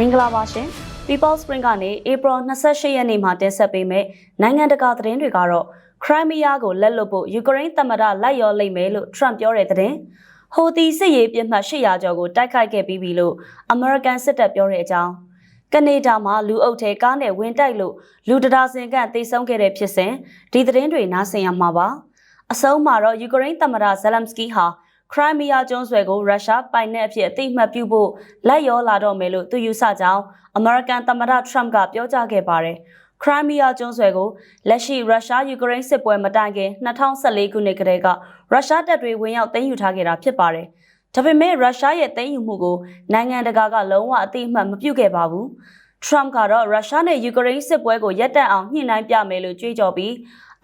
မင်္ဂလာပါရှင် People Spring ကနေ April 28ရက်နေ့မှာတင်ဆက်ပေးမယ့်နိုင်ငံတကာသတင်းတွေကတော့ Crimea ကိုလက်လွတ်ဖို့ယူကရိန်းသမ္မတလိုက်ရောလိမ့်မယ်လို့ Trump ပြောတဲ့သတင်းဟိုတီစစ်ရေးပြစ်မှတ်800ကျော်ကိုတိုက်ခိုက်ခဲ့ပြီးပြီလို့ American စစ်တပ်ပြောတဲ့အကြောင်းကနေဒါမှာလူအုပ်ထဲကားနဲ့ဝင်တိုက်လို့လူတဒါစင်ကတေဆုံးခဲ့တဲ့ဖြစ်စဉ်ဒီသတင်းတွေနားဆင်ရမှာပါအဆုံးမှာတော့ယူကရိန်းသမ္မတဇလမ်စကီဟာ ခရိုင်းမီးယားကျွန်းဆွယ်ကိုရုရှားပိုင်တဲ့အဖြစ်အသိမှတ်ပြုဖို့လက်ရောလာတော့မယ်လို့သူယူဆကြောင်းအမေရိကန်သမ္မတထရမ့်ကပြောကြားခဲ့ပါတယ်။ခရိုင်းမီးယားကျွန်းဆွယ်ကိုလက်ရှိရုရှားယူကရိန်းစစ်ပွဲမတိုင်ခင်2014ခုနှစ်ကတည်းကရုရှားတပ်တွေဝင်ရောက်သိမ်းယူထားခဲ့တာဖြစ်ပါတယ်။ဒါပေမဲ့ရုရှားရဲ့သိမ်းယူမှုကိုနိုင်ငံတကာကလုံးဝအသိအမှတ်မပြုခဲ့ပါဘူး။ Trump ကတော့ရုရှားနဲ့ယူကရိန်းစစ်ပွဲကိုရပ်တန့်အောင်ညှိနှိုင်းပြမယ်လို့ကြွေးကြော်ပြီး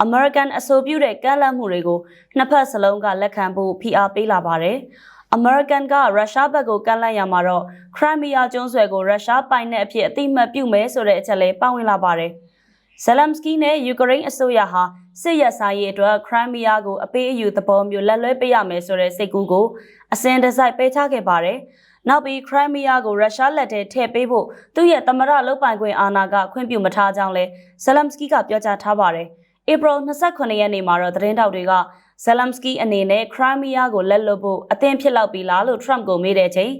American အဆိုပြုတဲ့ကန့်လန့်မှုတွေကိုနှစ်ဖက်စလုံးကလက်ခံဖို့ဖိအားပေးလာပါတယ်။ American ကရုရှားဘက်ကိုကန့်လန့်ရမှာတော့ Crimea ကျွန်းဆွယ်ကိုရုရှားပိုင်တဲ့အဖြစ်အတိမတ်ပြုမယ်ဆိုတဲ့အချက်လေးပါဝင်လာပါတယ်။ Zelensky နဲ့ယူကရိန်းအစိုးရဟာစစ်ရပ်ဆိုင်ရေးအတွက် Crimea ကိုအပေးအယူသဘောမျိုးလက်လွဲပေးရမယ်ဆိုတဲ့စိတ်ကူးကိုအစဉ်တစိုက်ပေးချခဲ့ပါတယ်။နောက်ပြီး Crimea ကိုရုရှားလက်ထဲထည့်ပေးဖို့သူ့ရဲ့သမရလုတ်ပိုင်ခွင့်အာဏာကခွင့်ပြုမထားကြောင်းလဲ Zelensky ကပြောကြားထားပါတယ်။ ဧပြီ29ရက်နေ့မှာတော့သတင်းတောက်တွေကဇလမ်စကီအနေနဲ့ခရိုင်းမီးယားကိုလက်လွတ်ဖို့အသင့်ဖြစ်လောက်ပြီလားလို့ Trump ကိုမေးတဲ့အချိန်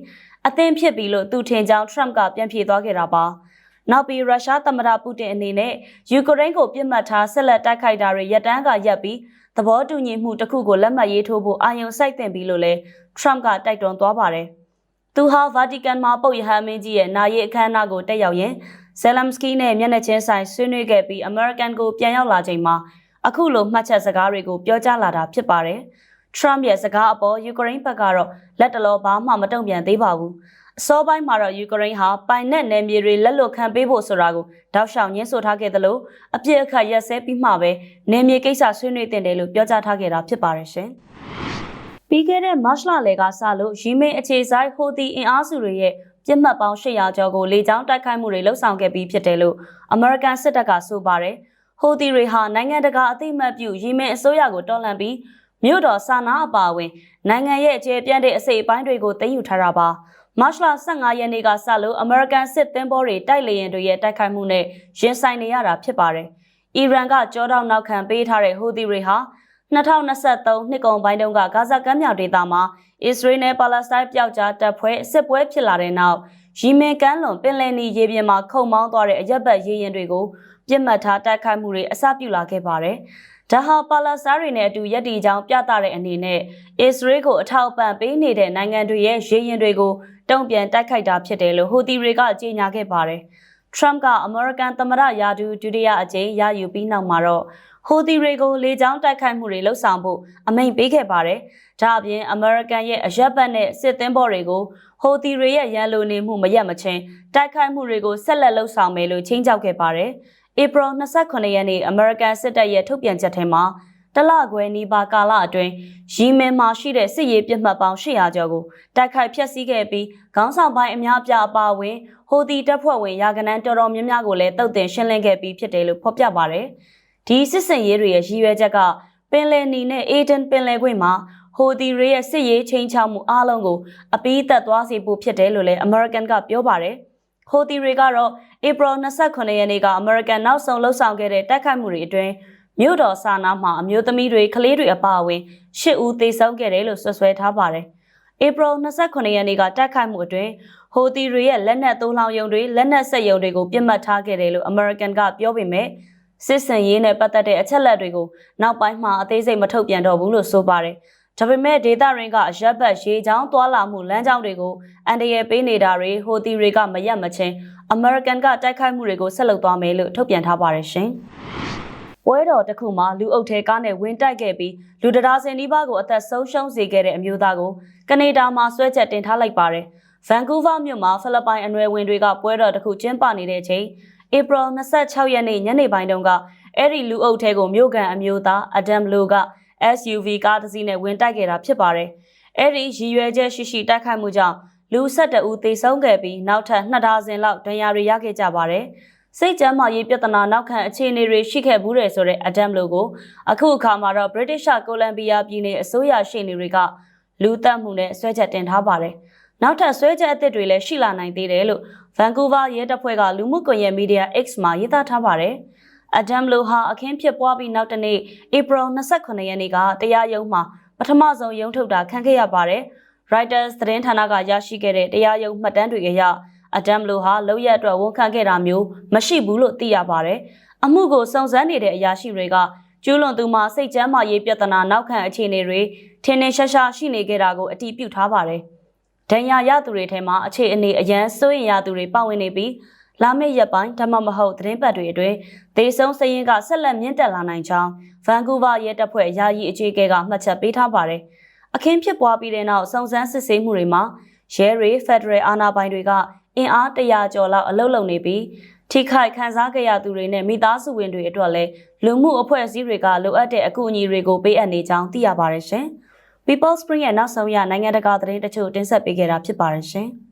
အသင့်ဖြစ်ပြီလို့သူထင်ကြောင်း Trump ကပြန်ဖြေသွားခဲ့တာပါ။နောက်ပြီးရုရှားသမ္မတပူတင်အနေနဲ့ယူကရိန်းကိုပြစ်မှတ်ထားဆက်လက်တိုက်ခိုက်တာတွေရပ်တန်းကရပ်ပြီးသဘောတူညီမှုတစ်ခုကိုလက်မှတ်ရေးထိုးဖို့အာရုံစိုက်တင်ပြီးလို့လဲ Trump ကတိုက်တွန်းသွားပါတယ်။သူဟာဗာတီကန်မှာပုပ်ရဟန်းမင်းကြီးရဲ့နာရီအခမ်းအနားကိုတက်ရောက်ရင် ဇယ်လမ်စကီနဲ့မျက်နှာချင်းဆိုင်ဆွေးနွေးခဲ့ပြီးအမေရိကန်ကိုပြန်ရောက်လာချိန်မှာအခုလိုမှတ်ချက်စကားတွေကိုပြောကြားလာတာဖြစ်ပါတယ်။ Trump ရဲ့စကားအပေါ်ယူကရိန်းဘက်ကတော့လက်တလောဘာမှမတုံ့ပြန်သေးပါဘူး။အစောပိုင်းမှာတော့ယူကရိန်းဟာပိုင်နက်နယ်မြေတွေလက်လွတ်ခံပေးဖို့ဆိုတာကိုတောက်လျှောက်ညှင်းဆိုထားခဲ့သလိုအပြစ်အခတ်ရက်စဲပြီးမှပဲနယ်မြေကိစ္စဆွေးနွေးတင်တယ်လို့ပြောကြားထားခဲ့တာဖြစ်ပါတယ်ရှင်။ပြီးခဲ့တဲ့မတ်လလယ်ကစလို့ရီမင်းအခြေဆိုင်ဟိုတီအင်အားစုတွေရဲ့ ပြစ်မှတ်ပေါင်း800ကျော်ကိုလေကြောင်းတိုက်ခိုက်မှုတွေလှုပ်ဆောင်ခဲ့ပြီးဖြစ်တယ်လို့အမေရိကန်စစ်တပ်ကဆိုပါတယ်။ဟိုတီတွေဟာနိုင်ငံတကာအသိမှတ်ပြုရီမင်အစိုးရကိုတော်လှန်ပြီးမြို့တော်ဆာနာအပါအဝင်နိုင်ငံရဲ့အခြေပြန့်တဲ့အစိပ်အပိုင်းတွေကိုသိမ်းယူထားတာပါမတ်လ15ရက်နေ့ကစလို့အမေရိကန်စစ်သင်္ဘောတွေတိုက်လေယာဉ်တွေရဲ့တိုက်ခိုက်မှုနဲ့ရင်ဆိုင်နေရတာဖြစ်ပါတယ်။အီရန်ကကြောတောက်နောက်ခံပေးထားတဲ့ဟိုတီတွေဟာ 2023နှစ်ကုန်ပိုင်းတုန်းကဂါဇာကမ်းမြောင်ဒေသမှာအစ္စရေးနဲ့ပါလက်စတိုင်းပျောက်ကြားတပ်ဖွဲ့စစ်ပွဲဖြစ်လာတဲ့နောက်ရီမင်ကမ်းလွန်ပင်လယ်နီရေပြင်မှာခုံမောင်းသွားတဲ့အရက်ဘတ်ရေရင်တွေကိုပြစ်မှတ်ထားတိုက်ခိုက်မှုတွေအစပြုလာခဲ့ပါတယ်။ဒါဟာပါလက်စတိုင်းတွေနဲ့အတူရည်တည်ကြောင်းပြသတဲ့အနေနဲ့အစ္စရေးကိုအထောက်အပံ့ပေးနေတဲ့နိုင်ငံတွေရဲ့ရေရင်တွေကိုတုံ့ပြန်တိုက်ခိုက်တာဖြစ်တယ်လို့ဟိုတီတွေကကြေညာခဲ့ပါတယ်။ Trump ကအမေရိကန်သမ္မတရာထူးဒုတိယအကြိမ်ရယူပြီးနောက်မှာတော့ ဟိုတီတွေကိုလေကြောင်းတိုက်ခိုက်မှုတွေလှုပ်ဆောင်ဖို့အမိန့်ပေးခဲ့ပါတယ်။ဒါအပြင်အမေရိကန်ရဲ့အရက်ဘတ်နဲ့စစ်သင်းဘော်တွေကိုဟိုတီတွေရဲ့ရန်လိုနေမှုမရက်မချင်းတိုက်ခိုက်မှုတွေကိုဆက်လက်လှုပ်ဆောင်မယ်လို့ချင်းချောက်ခဲ့ပါတယ်။ဧပြီ29ရက်နေ့အမေရိကန်စစ်တပ်ရဲ့ထုတ်ပြန်ချက်ထဲမှာတလခွဲနီးပါးကာလအတွင်းရီမင်မှာရှိတဲ့စစ်ရေးပြစ်မှတ်ပေါင်း800ကျော်ကိုတိုက်ခိုက်ဖျက်ဆီးခဲ့ပြီးခေါင်းဆောင်ပိုင်းအများပြားအပါအဝင်ဟိုတီတပ်ဖွဲ့ဝင်ရာကနန်းတော်တော်များများကိုလည်းတုတ်တင်ရှင်းလင်းခဲ့ပြီးဖြစ်တယ်လို့ဖော်ပြပါဗျ။ ဒီစစ်စင်ရေးတွေရဲ့ရည်ရွယ်ချက်ကပင်လယ်နီနဲ့အေဒန်ပင်လယ်ကွေ့မှာဟိုတီတွေရဲ့စစ်ရေးချင်းချောက်မှုအလုံးကိုအပီးသက်သွားစေဖို့ဖြစ်တယ်လို့လည်းအမေရိကန်ကပြောပါတယ်။ဟိုတီတွေကတော့ဧပြီ29ရက်နေ့ကအမေရိကန်နောက်ဆုံးလှုပ်ဆောင်ခဲ့တဲ့တိုက်ခိုက်မှုတွေအတွင်းမြို့တော်ဆာနာမှာအမျိုးသမီးတွေကလေးတွေအပါအဝင်၈ဦးသေဆုံးခဲ့တယ်လို့ဆွဆွဲထားပါတယ်။ဧပြီ29ရက်နေ့ကတိုက်ခိုက်မှုအတွင်းဟိုတီတွေရဲ့လက်နက်သုံးလောင်ယုံတွေလက်နက်ဆက်ယုံတွေကိုပြစ်မှတ်ထားခဲ့တယ်လို့အမေရိကန်ကပြောပေမဲ့ စစ်စင်ရေးနဲ့ပတ်သက်တဲ့အချက်လက်တွေကိုနောက်ပိုင်းမှာအသေးစိတ်မထုတ်ပြန်တော့ဘူးလို့ဆိုပါတယ်။ဒါပေမဲ့ဒေတာရင်းကအရက်ဘတ်ရေချောင်းသွာလာမှုလမ်းကြောင်းတွေကိုအန်တရယ်ပေးနေတာတွေဟိုတီတွေကမရက်မချင်းအမေရိကန်ကတိုက်ခိုက်မှုတွေကိုဆက်လုပ်သွားမယ်လို့ထုတ်ပြန်ထားပါတယ်ရှင်။ပွဲတော်တစ်ခုမှာလူအုပ်ထဲကားနဲ့ဝင်တိုက်ခဲ့ပြီးလူတရာစင်နီးပါးကိုအသက်ဆုံးရှုံးစေခဲ့တဲ့အမျိုးသားကိုကနေဒါမှာဆွဲချက်တင်ထားလိုက်ပါတယ်။ဗန်ကူးဗားမြို့မှာဖိလစ်ပိုင်အနွယ်ဝင်တွေကပွဲတော်တစ်ခုကျင်းပနေတဲ့အချိန် ဧပြီ26ရက်နေ့ညနေပိုင်းတုန်းကအဲ့ဒီလူအုပ်ထဲကိုမြို့ကန်အမျိုးသားအဒမ်လိုက SUV ကားတစ်စီးနဲ့ဝင်တိုက်ခဲ့တာဖြစ်ပါတယ်။အဲ့ဒီရည်ရွယ်ချက်ရှိရှိတိုက်ခိုက်မှုကြောင့်လူ12ဦးသေဆုံးခဲ့ပြီးနောက်ထပ်2ဒါဇင်လောက်ဒဏ်ရာတွေရခဲ့ကြပါတယ်။စိတ်ကြမ်းမာရေးပြဿနာနောက်ခံအခြေအနေတွေရှိခဲ့ဘူးတယ်ဆိုတဲ့အဒမ်လိုကိုအခုအခါမှာတော့ British Columbia ပြည်နယ်အစိုးရရှေ့နေတွေကလူတက်မှုနဲ့ဆွဲချက်တင်ထားပါတယ်။နောက်ထပ်ဆွဲချက်အသစ်တွေလည်းရှိလာနိုင်သေးတယ်လို့ ဗန်ကူးဗားရဲတပ်ဖွဲ့ကလူမှုကွန်ရက်မီဒီယာ X မှာရေးသားထားပါတယ်။အဒမ်လိုဟာအခင်းဖြစ်ပွားပြီးနောက်တနေ့ဧပြီ29ရက်နေ့ကတရားရုံးမှာပထမဆုံးရုံးထုတ်တာခံခဲ့ရပါတယ်။ Reuters သတင်းဌာနကရရှိခဲ့တဲ့တရားရုံးမှတ်တမ်းတွေအရအဒမ်လိုဟာလောက်ရအတွက်ဝန်ခံခဲ့တာမျိုးမရှိဘူးလို့သိရပါတယ်။အမှုကိုစုံစမ်းနေတဲ့အရာရှိတွေကကျူးလွန်သူမှာစိတ်ကြမ်းမာရေးပြဿနာနောက်ခံအခြေအနေတွေထင်းထင်းရှားရှားရှိနေခဲ့တာကိုအတည်ပြုထားပါတယ်။ ဒဏ်ရာရသူတွေထဲမှာအခြေအနေအရန်စိုးရင်ရသူတွေပါဝင်နေပြီးလာမယ့်ရက်ပိုင်းဒါမှမဟုတ်သတင်းပတ်တွေအတွင်းဒေဆုံးစရင်ကဆက်လက်မြင့်တက်လာနိုင်ကြောင်းဗန်ကူးဗားရဲတပ်ဖွဲ့ယာယီအကြီးအကဲကမှတ်ချက်ပေးထားပါတယ်။အခင်းဖြစ်ပွားပြီးတဲ့နောက်စုံစမ်းစစ်ဆေးမှုတွေမှာရဲတွေဖက်ဒရယ်အာဏာပိုင်တွေကအင်အားတရာကျော်လောက်အလုလုပ်နေပြီးထိခိုက်ခံစားကြရသူတွေနဲ့မိသားစုဝင်တွေအတွက်လည်းလူမှုအဖွဲ့အစည်းတွေကလိုအပ်တဲ့အကူအညီတွေကိုပေးအပ်နေကြောင်းသိရပါတယ်ရှင်။ People Spring ရဲ့နောက်ဆုံးရနိုင်ငံတကာသတင်းတချို့တင်ဆက်ပေးခဲ့တာဖြစ်ပါတယ်ရှင်။